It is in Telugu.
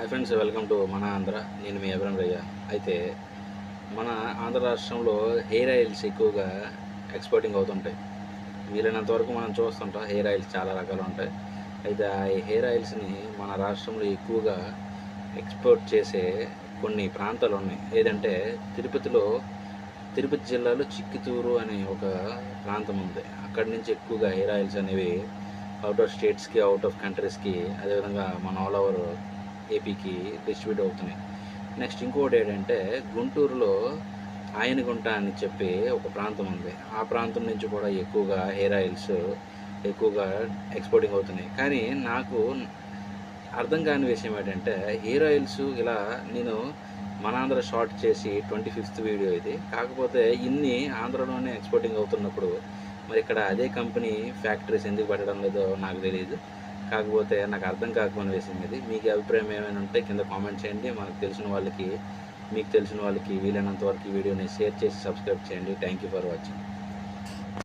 హాయ్ ఫ్రెండ్స్ వెల్కమ్ టు మన ఆంధ్ర నేను మీ అభిరామ్ రయ్య. అయితే మన ఆంధ్ర రాష్ట్రంలో హెయిర్ ఆయిల్స్ ఎక్కువగా ఎక్స్పోర్టింగ్ అవుతుంటాయి. వీలైనంత వరకు మనం చూస్తుంటాం హెయిర్ ఆయిల్స్ చాలా రకాలు ఉంటాయి. అయితే ఆ హెయిర్ ఆయిల్స్ని మన రాష్ట్రంలో ఎక్కువగా ఎక్స్పోర్ట్ చేసే కొన్ని ప్రాంతాలు ఉన్నాయి. ఏదంటే తిరుపతిలో తిరుపతి జిల్లాలో చిక్కితూరు అనే ఒక ప్రాంతం ఉంది. అక్కడి నుంచి ఎక్కువగా హెయిర్ ఆయిల్స్ అనేవి అవుట్ ఆఫ్ స్టేట్స్కి అవుట్ ఆఫ్ కంట్రీస్కి అదేవిధంగా మన ఆల్ ఓవర్ ఏపీకి డిస్ట్రిబ్యూట్ అవుతున్నాయి నెక్స్ట్ ఇంకోటి ఏంటంటే గుంటూరులో ఆయనగుంట అని చెప్పి ఒక ప్రాంతం ఉంది. ఆ ప్రాంతం నుంచి కూడా ఎక్కువగా హెయిర్ ఆయిల్స్ ఎక్కువగా ఎక్స్పోర్టింగ్ అవుతున్నాయి. కానీ నాకు అర్థం కాని విషయం ఏంటంటే హెయిర్ ఆయిల్స్ ఇలా నేను మన ఆంధ్ర షార్ట్ చేసి ట్వంటీ ఫిఫ్త్ వీడియో ఇది. కాకపోతే ఇన్ని ఆంధ్రలోనే ఎక్స్పోర్టింగ్ అవుతున్నప్పుడు మరి ఇక్కడ అదే కంపెనీ ఫ్యాక్టరీస్ ఎందుకు పెట్టడం లేదో నాకు తెలియదు కాకపోతే నాకు అర్థం కాకపోయిన విషయం ఇది. మీకు అభిప్రాయం ఏమైనా ఉంటే కింద కామెంట్ చేయండి. మనకు తెలిసిన వాళ్ళకి మీకు తెలిసిన వాళ్ళకి వీలైనంత వరకు ఈ వీడియోని షేర్ చేసి సబ్స్క్రైబ్ చేయండి. Thank you for watching